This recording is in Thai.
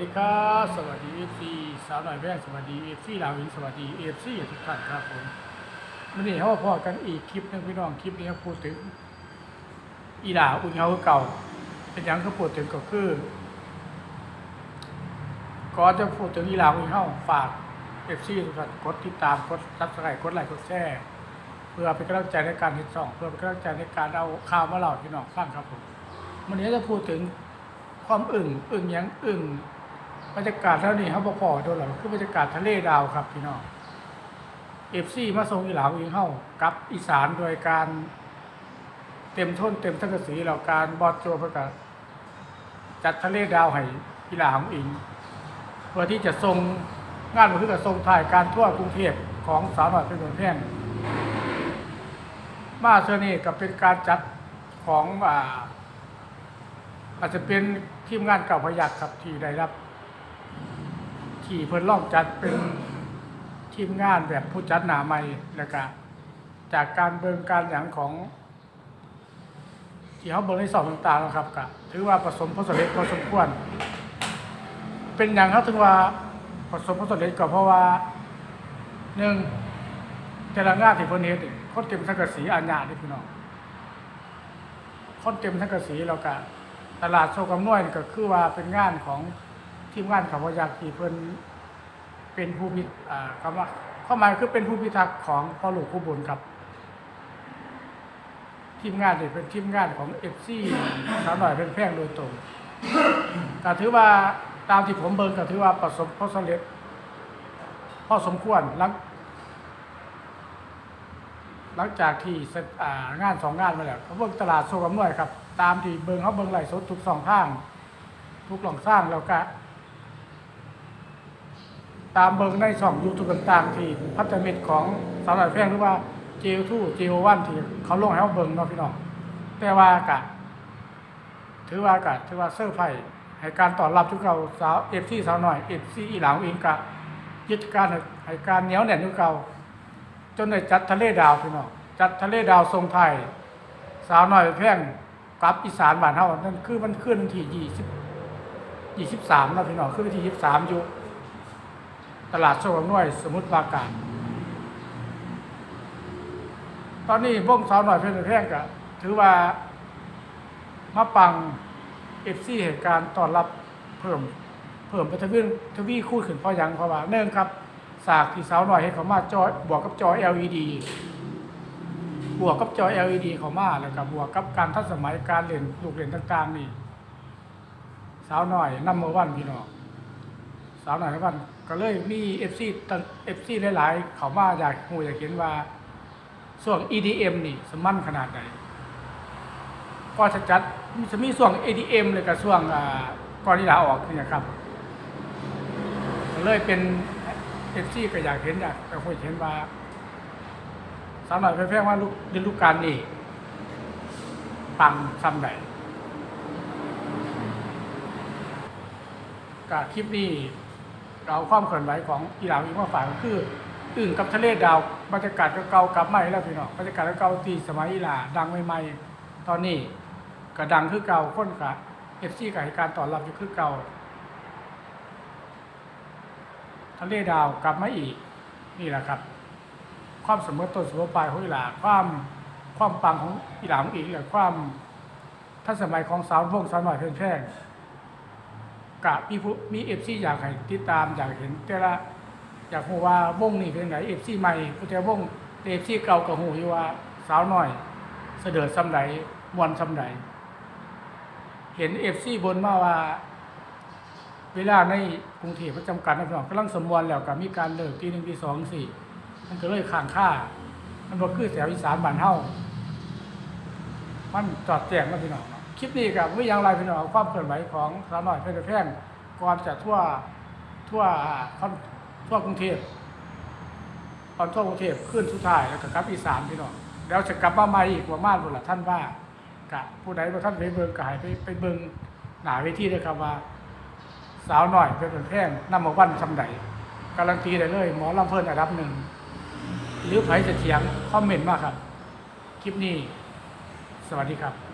ดีครับสวัสดีเอฟซีสาวหน่อยแพงสวัสดีเอฟซีลาวินสวัสดีเอฟซีทุกท่านครับผมวันนี้เขามาพอกันอีกคลิปนึงพี่น้องคลิปนี้พูดถึง อีหลาอุ่นเขาเก่าเป็นยังเขาพูดถึงก็คือก่อนจะพูดถึงอีหลาอุ่นเขาฝากเอฟซีทุกท่านกดติดตามกดซับสไครต์กดไลค์กดแชร์เพื่อเป็นกำลังใจในการติดต่อเพื่อเป็นกำลังใจในการเอาข่าวมาเล่าพี่น้องฟังครับผมวันนี้จะพูดถึงความอึ่งอึ่งยังอึ่ง บรรยากาศเท่านี้เขาบอกพอโดนหรอกคือบรรยากาศทะเลดาวครับพี่น้องเอฟซีมาทรงอีหลาวอิงเข้ากับอีสานโดยการเต็มท้นเต็มทั้งกระสีเราการบอดโจประกาศจัดทะเลดาวให้อีหลาวอิงเพื่อที่จะทรงงานมันคือกับทรงถ่ายการทั่วกรุงเทพของสาวหน่อยเป็นเมืองแพร่งมาเชนี้กับเป็นการจัดของอ่าอาจจะเป็นทีมงานเก่าพยักครับที่ได้รับ ที่เพิ่นล่องจัดเป็นทีมงานแบบผู้จัดหนาใหม่แล้วก็จากการเบิงการอย่างของ ที่เขาเบิงในสอบต่างๆนะครับก็ถือว่าผสมผสมเล็กพอสมควร เป็นอย่างเขาถึงว่าผสมผสมเล็กก็เพราะว่าหนึ่งแต่ละงานที่เพิ่นเฮ็ดนี่คนเต็มสังกะสีอาญาเด้พี่น้องคนเต็มทั้งกระสีแล้วก็ตลาดโชกำนวยนี่ก็คือว่าเป็นงานของ ทีมงานขาวอยากที่เพิ่นเป็นผู้พิอ่าคำว่าเข้ามหมายคือเป็นผู้พิทักษ์ของพ่อหลวงผู้บุญครับทีมงานนี่เป็นทีมงานของเอฟซีสาวหน่อยเป็นแพงโดยตรงก็ถือว่าตามที่ผมเบิ่งก็ถือว่าประสบผลสำเร็จพอสมควรหลังหลังจากที่เสร็จงานสองงานมาแล้วเขาเบิ่งตลาดโซกัมนวยครับ ตามที่เบิ่งเขาเบิ่งไหลสดทุกสองทาง ทุกหล่องสร้างแล้วก็ ตามเบิ่งในช่องยูทูบต่างๆ ที่พัฒนาเมิตรของสาวหน่อยแพงหรือว่าเจลทูเจลวันที่เขาลงให้เขาเบิงเนาะพี่น้องแต่ว่ากะ ถือว่ากะถือว่าเซอร์ไพรส์ให้การต้อนรับทุกเราสาวเอฟซีสาวหน่อยเอฟซีอีหลังอิงกะยึดการให้การเหนียวแน่นทุกเราจนได้จัดทะเลดาวพี่น้องจัดทะเลดาวทรงไทย สาวหน้อยแพร่งกับอีสานบ้านเฮานั่นคือมันขึ้นวันที่ยี่สิบยี่สิบสามนะพี่น้องขึ้นวันที่ยี่สิบสามอยู่ ตลาดโชคอำนวยสมุทรปราการ ตอนนี้วงสาวน้อยเพชรแพ่งก็ถือว่ามาปังเอฟซีเหตุการณ์ต้อนรับเพิ่มเพิ่มไปทวีทวีคูณขึ้นเพราะยังเพราะว่าเนื่องครับสากที่สาวหน่อยให้เขามาจอยบวกกับจอ LED บวกกับจอ LED เขามาแล้วก็บบวกกับการทันสมัยการเล่นลูกเล่นต่างๆนี่ สาวหน่อยนำมาวันพี่น้องสาวหน่อยนำวัน ก็เลยมี FC ตั้ง FC หลายๆ เขามาอยากหูอยากเห็นว่าส่วน EDM นี่สมั่นขนาดไหนก็จะจัดจะมีส่วน EDM เลยกับส่วนก่อนที่ลาออกนี่นะครับก็เลยเป็นเอฟซีก็อยากเห็นอยากแต่คยเห็นว่าสาวหน่อยแพร่งว่าลูกเรียนลูกการนี่ปังซ้ำใดกับคลิปนี้ เราความเคลื่อนไหวของอีหลาวอีกว่าฝ่ายก็คืออึ่งกับทะเลดาวบรรยากาศเก่าๆกลับมาอีกแล้วพี่น้องบรรยากาศเก่าๆที่สมัยอีหลาดังใหม่ๆตอนนี้ก็ดังคือเก่าคนกับเอฟซีกับการณ์ตอนรับอยู่คือเก่าทะเลดาวกลับมาอีกนี่แหละครับความเสมอต้นเสมอปลายของอีหลาความความปังของอีหลาของอีกและความทันสมัยของสาวพงสาวหน่อยเพื่อนแพร่ กะมีผู้มีเอฟซีอยากให้ติดตามอยากเห็น แต่ละอยากรู้ว่าวงนี้เป็นไงเอฟซีใหม่ผู้แต่วงเอฟซีเก่าก็หูอยู่ว่าสาวหน่อย เสด็จซ้ำใดมวนซ้ำใดเห็นเอฟซีบนมาว่า เวลาในกรุงเทพประจำกัดนะพี่น้องกำลังสมวนแล้วก็มีการเลิกทีหนึ่งทีสองสี่มันก็เลยข้างค่า มันบ่คือแถวอีสานบ้านเฮามันจอดแจ้งนะพี่น้องเคลิปนี้กับไม่ยังไรพี่น้องความเคลื่อนไหวของสาวน้อยเพชรแพร่งก่อนจะทั่วทั่วทั่วกรุงเทพตอนทั่วกรุงเทพขึ้นสุดท้ายแล้วก็กลับอีสานพี่น้องแล้วจะกลับมาใหม่อีกว่ามานบุนละท่านว่ากะผู้ใดว่าท่านไปเบิ่งก็ให้ไปไปเบิ่งหนาเวทีเลยครับว่า สาวหน่อยเป็นแพงนำมาวันซำใดการันตีได้เลย หมอลำเพิ่นอันดับหนึ่งหรือไผจะเถียงคอมเมนต์มาครับ คลิปนี้ สวัสดีครับ